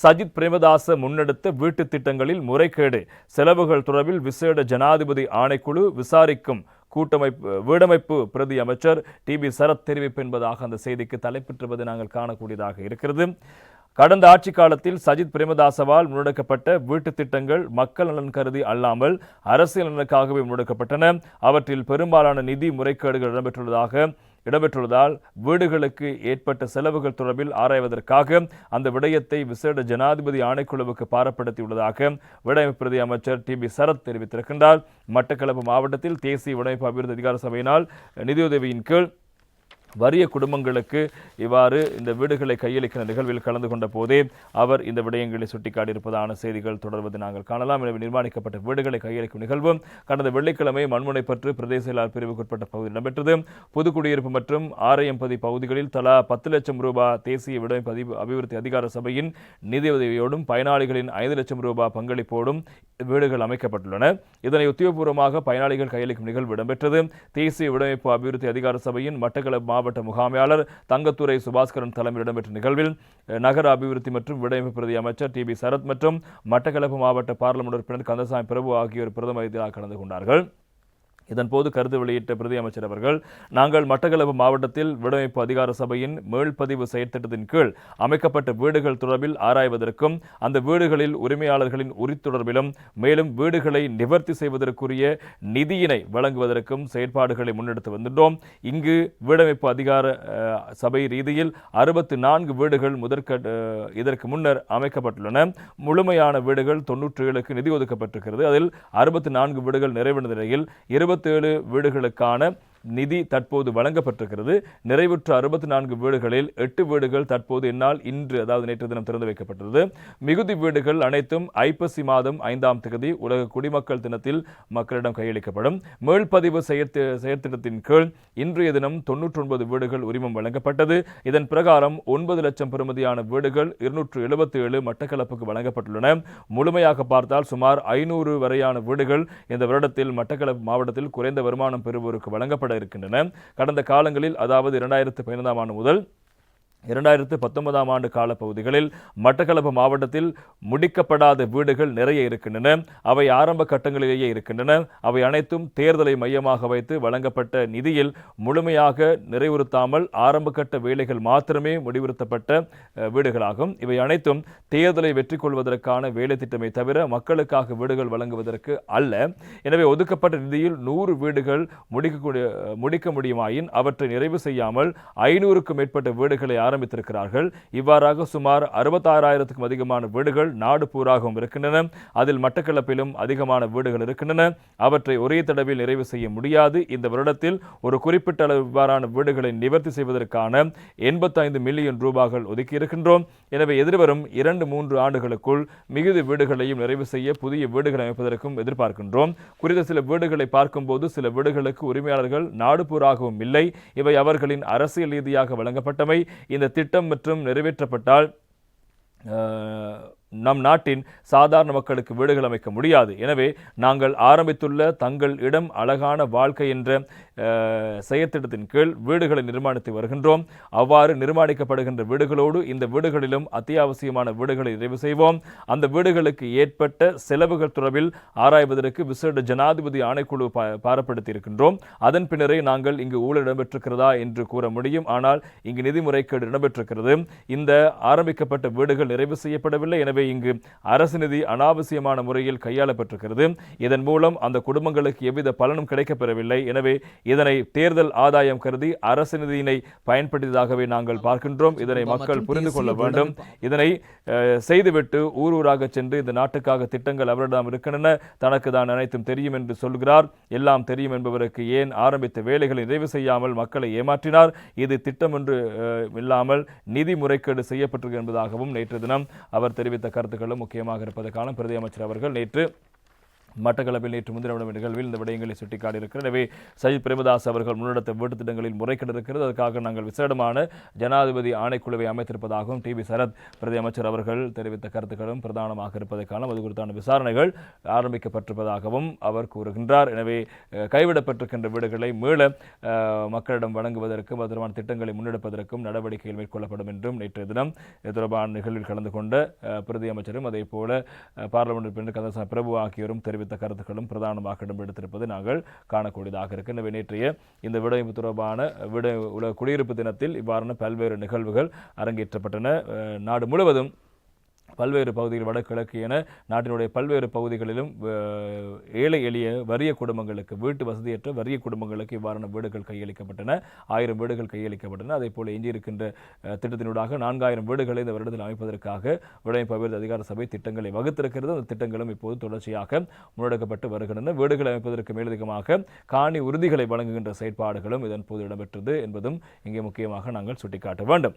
சஜித் பிரேமதாச முன்னெடுத்த வீட்டு திட்டங்களில் முறைகேடு செலவுகள் தொடர்பில் விசேட ஜனாதிபதி ஆணைக்குழு விசாரிக்கும் கூட்டமைப்பு வீடமைப்பு பிரதி அமைச்சர் டி பி சரத் தெரிவிப்பு என்பதாக அந்த செய்திக்கு தலைப்பெற்றுவது நாங்கள் காணக்கூடியதாக இருக்கிறது. கடந்த ஆட்சி காலத்தில் சஜித் பிரேமதாசவால் முன்னெடுக்கப்பட்ட வீட்டு திட்டங்கள் மக்கள் நலன் கருதி அல்லாமல் அரசியல் நலனுக்காகவே முன்னெடுக்கப்பட்டன. அவற்றில் பெரும்பாலான நிதி முறைகேடுகள் இடம்பெற்றுள்ளதாக இடம்பெற்றுள்ளதால் வீடுகளுக்கு ஏற்பட்ட செலவுகள் தொடர்பில் ஆராய்வதற்காக அந்த விடயத்தை விசேட ஜனாதிபதி ஆணைக்குழுவுக்கு பாரப்படுத்தியுள்ளதாக விடயமைப்பு பிரதி அமைச்சர் டி பி சரத் தெரிவித்திருக்கின்றார். மட்டக்களப்பு மாவட்டத்தில் தேசிய விடயமைப்பு அபிவிருத்தி அதிகார சபையினால் நிதியுதவியின் கீழ் வறிய குடும்பங்களுக்கு இவ்வாறு இந்த வீடுகளை கையளிக்கிற நிகழ்வில் கலந்து கொண்ட போதே அவர் இந்த விடயங்களை சுட்டிக்காட்டியிருப்பதான செய்திகள் தொடர்வது நாங்கள் காணலாம். எனவே நிர்மாணிக்கப்பட்ட வீடுகளை கையளிக்கும் நிகழ்வும் கடந்த வெள்ளிக்கிழமை மண்முனை பற்று பிரதேச செயலாளர் பிரிவுக்குட்பட்ட பகுதியில் இடம்பெற்றது புதுக்குடியிருப்பு மற்றும் ஆரையம்பதி பகுதிகளில் தலா பத்து லட்சம் ரூபாய் தேசிய விடமைப்பு அதி- அபிவிருத்தி அதிகார சபையின் நிதியுதவியோடும் பயனாளிகளின் ஐந்து லட்சம் ரூபாய் பங்களிப்போடும் வீடுகள் அமைக்கப்பட்டுள்ளன. இதனை உத்தியோகபூர்வமாக பயனாளிகள் கையளிக்கும் நிகழ்வு இடம்பெற்றது. தேசிய விடமைப்பு அபிவிருத்தி அதிகார சபையின் மட்டக்களப்பு மாவட்ட முகாமையாளர் தங்கத்துறை சுபாஸ்கரன் தலைமையில் இடம்பெற்ற நிகழ்வில் நகர அபிவிருத்தி மற்றும் விடமைப்பு பிரதி அமைச்சர் டி பி சரத் மற்றும் மட்டக்களப்பு மாவட்ட பாராளுமன்ற உறுப்பினர் கந்தசாமி பிரபு ஆகியோர் பிரதம இதில் கலந்து கொண்டார்கள். இதன்போது கருத்து வெளியிட்ட பிரதி அமைச்சர் அவர்கள் நாங்கள் மட்டக்களப்பு மாவட்டத்தில் வீடமைப்பு அதிகார சபையின் மீள்பதிவு செயற்திட்டத்தின் கீழ் அமைக்கப்பட்ட வீடுகள் தொடர்பில் ஆராய்வதற்கும் அந்த வீடுகளில் உரிமையாளர்களின் உரி தொடர்பிலும் மேலும் வீடுகளை நிவர்த்தி செய்வதற்குரிய நிதியினை வழங்குவதற்கும் செயற்பாடுகளை முன்னெடுத்து வந்துள்ளோம் இங்கு வீடமைப்பு அதிகார சபை ரீதியில் அறுபத்தி நான்கு வீடுகள் முதற்க அஹ், இதற்கு முன்னர் அமைக்கப்பட்டுள்ளன. முழுமையான வீடுகள் தொன்னூற்றி ஏழுக்கு நிதி ஒதுக்கப்பட்டிருக்கிறது. அதில் அறுபத்தி நான்கு வீடுகள் நிறைவடைந்த நிலையில் இருபத்தி இருபத்தேழு வீடுகளுக்கான நிதி தற்போது வழங்கப்பட்டிருக்கிறது. நிறைவுற்ற அறுபத்தி நான்கு வீடுகளில் எட்டு வீடுகள் தற்போது என்னால் இன்று அதாவது நேற்று தினம் திறந்து வைக்கப்பட்டது. மிகுதி வீடுகள் அனைத்தும் ஐப்பசி மாதம் ஐந்தாம் தேதி உலக குடிமக்கள் தினத்தில் மக்களிடம் கையளிக்கப்படும். மீள்பதிவு செயற்திட்டத்தின் கீழ் இன்றைய தினம் தொன்னூற்றி ஒன்பது வீடுகள் உரிமம் வழங்கப்பட்டது. இதன் பிரகாரம் ஒன்பது லட்சம் பெறுமதியான வீடுகள் இருநூற்று எழுபத்தி ஏழு மட்டக்களப்புக்கு வழங்கப்பட்டுள்ளன. முழுமையாக பார்த்தால் சுமார் ஐநூறு வரையான வீடுகள் இந்த வருடத்தில் மட்டக்களப்பு மாவட்டத்தில் குறைந்த வருமானம் பெறுவோருக்கு வழங்கப்பட இருக்கின்றன. கடந்த காலங்களில் அதாவது இரண்டாயிரத்து பதினைந்தாம் ஆண்டு முதல் இரண்டாயிரத்து பத்தொன்பதாம் ஆண்டு காலப்பகுதிகளில் மட்டக்களப்பு மாவட்டத்தில் முடிக்கப்படாத வீடுகள் நிறைய இருக்கின்றன. அவை ஆரம்ப கட்டங்களிலேயே இருக்கின்றன. அவை அனைத்தும் தேர்தலை மையமாக வைத்து வழங்கப்பட்ட நிதியில் முழுமையாக நிறைவுறுத்தாமல் ஆரம்ப கட்ட வேலைகள் மாத்திரமே முடிவுறுத்தப்பட்ட வீடுகளாகும். இவை அனைத்தும் தேர்தலை வெற்றி கொள்வதற்கான வேலை திட்டமே தவிர மக்களுக்காக வீடுகள் வழங்குவதற்கு அல்ல. எனவே ஒதுக்கப்பட்ட நிதியில் நூறு வீடுகள் முடிக்கக்கூடிய முடிக்க முடியுமாயின் அவற்றை நிறைவு செய்யாமல் ஐநூறுக்கும் மேற்பட்ட வீடுகளை ஆரம்பித்திருக்கிறார்கள். இவ்வாறாக சுமார் அறுபத்தாறாயிரத்துக்கும் அதிகமான வீடுகள் நாடு பூராகவும் இருக்கின்றன. அதில் மட்டக்களப்பிலும் அதிகமான வீடுகள் இருக்கின்றன. அவற்றை ஒரே தடவில் நிறைவு செய்ய முடியாது. இந்த வருடத்தில் ஒரு குறிப்பிட்ட அளவு இவ்வாறான வீடுகளை நிவர்த்தி செய்வதற்கான எண்பத்தைந்து மில்லியன் ரூபாய்கள் ஒதுக்கியிருக்கின்றோம் எனவே எதிர்வரும் இரண்டு மூன்று ஆண்டுகளுக்குள் மிகுதி வீடுகளையும் நிறைவு செய்ய புதிய வீடுகள் அமைப்பதற்கும் எதிர்பார்க்கின்றோம். குறித்த சில வீடுகளை பார்க்கும்போது சில வீடுகளுக்கு உரிமையாளர்கள் நாடு பூராகவும் இல்லை. இவை அவர்களின் அரசியல் ரீதியாக வழங்கப்பட்டமை இந்த திட்டம் மற்றும் நிறைவேற்றப்பட்டால் நம் நாட்டின் சாதாரண மக்களுக்கு வீடுகள் அமைக்க முடியாது. எனவே நாங்கள் ஆரம்பித்துள்ள தங்கள் இடம் அழகான வாழ்க்கை என்ற செயற்திட்டத்தின் கீழ் வீடுகளை நிர்மாணித்து வருகின்றோம். அவ்வாறு நிர்மாணிக்கப்படுகின்ற வீடுகளோடு இந்த வீடுகளிலும் அத்தியாவசியமான வீடுகளை நிறைவு செய்வோம். அந்த வீடுகளுக்கு ஏற்பட்ட செலவுகள் தொடர்பில் ஆராய்வதற்கு விசேட ஜனாதிபதி ஆணைக்குழு பா பாரப்படுத்தி இருக்கின்றோம் அதன் பின்னரே நாங்கள் இங்கு ஊழல் இடம்பெற்றிருக்கிறதா என்று கூற முடியும். ஆனால் இங்கு நிதி முறைகேடு இடம்பெற்றிருக்கிறது. இந்த ஆரம்பிக்கப்பட்ட வீடுகள் நிறைவு செய்யப்படவில்லை. எனவே இங்கு அரசு நிதி அனாவசியமான முறையில் கையாளப்பட்டிருக்கிறது. இதன் மூலம் அந்த குடும்பங்களுக்கு எவ்வித பலனும் கிடைக்கப்பெறவில்லை. எனவே இதனை தேர்தல் ஆதாயம் கருதி அரசு நிதியினை பயன்படுத்தியதாகவே நாங்கள் பார்க்கின்றோம். இதனை மக்கள் புரிந்து கொள்ள வேண்டும். இதனை செய்துவிட்டு ஊர் ஊராக சென்று இந்த நாட்டுக்காக திட்டங்கள் அவரிடம் இருக்கின்றன. தனக்கு தான் அனைத்தும் தெரியும் என்று சொல்கிறார். எல்லாம் தெரியும் என்பவருக்கு ஏன் ஆரம்பித்த வேலைகளை நிறைவு செய்யாமல் மக்களை ஏமாற்றினார்? இது திட்டம் என்று இல்லாமல் நிதி முறைகேடு செய்யப்பட்டிருக்கு என்பதாகவும் நேற்று தினம் அவர் தெரிவித்த கருத்துக்களும் முக்கியமாக இருப்பதற்கான பிரதி அமைச்சர் அவர்கள் நேற்று மட்டக்களப்பில் நேற்று முன்தினம் நிகழ்வில் இந்த விடயங்களை சுட்டிக்காட்டியிருக்கிறது எனவே சஜித் பிரேமதாஸ் அவர்கள் முன்னெடுத்த வீட்டு திட்டங்களில் முறைகேடு இருக்கிறது அதற்காக நாங்கள் விசேடமான ஜனாதிபதி ஆணைக்குழுவை அமைத்திருப்பதாகவும் டிவி சரத் பிரதி அமைச்சர் அவர்கள் தெரிவித்த கருத்துக்களும் பிரதானமாக இருப்பதற்கான அது குறித்தான விசாரணைகள் ஆரம்பிக்கப்பட்டிருப்பதாகவும் அவர் கூறுகின்றார். எனவே கைவிடப்பட்டிருக்கின்ற வீடுகளை மீள மக்களிடம் வழங்குவதற்கும் அது திட்டங்களை முன்னெடுப்பதற்கும் நடவடிக்கைகள் மேற்கொள்ளப்படும் என்றும் நேற்றைய தினம் இது தொடர்பான நிகழ்வில் கலந்து கொண்ட பிரதி அமைச்சரும் அதே போல பார்லிமெண்ட் பிரபு ஆகியோரும் தெரிவித்த கருத்துக்களும் பிரதானமாக இடம்பெடுத்திருப்பது நாங்கள் காணக்கூடியதாக இருக்கு. எனவே நேற்றைய இந்த விடைப்பு தொடர்பான விட குடியிருப்பு தினத்தில் இவ்வாறான பல்வேறு நிகழ்வுகள் அரங்கேற்றப்பட்டன. நாடு முழுவதும் பல்வேறு பகுதிகள் வடகிழக்கு என நாட்டினுடைய பல்வேறு பகுதிகளிலும் ஏழை எளிய வறிய குடும்பங்களுக்கு வீட்டு வசதியற்ற வறிய குடும்பங்களுக்கு இவ்வாறான வீடுகள் கையளிக்கப்பட்டன. ஆயிரம் வீடுகள் கையளிக்கப்பட்டன. அதே போல எஞ்சியிருக்கின்ற திட்டத்தினூடாக நான்காயிரம் வீடுகளை இந்த வருடத்தில் அமைப்பதற்காக விளையாட்டு அபிவிருத்தி அதிகார சபை திட்டங்களை வகுத்திருக்கிறது. அந்த திட்டங்களும் இப்போது தொடர்ச்சியாக முன்னெடுக்கப்பட்டு வருகின்றன. வீடுகளை அமைப்பதற்கு மேலதிகமாக காணி உறுதிகளை வழங்குகின்ற செயற்பாடுகளும் இதன் போது இடம்பெற்றது என்பதும் இங்கே முக்கியமாக நாங்கள் சுட்டிக்காட்ட வேண்டும்.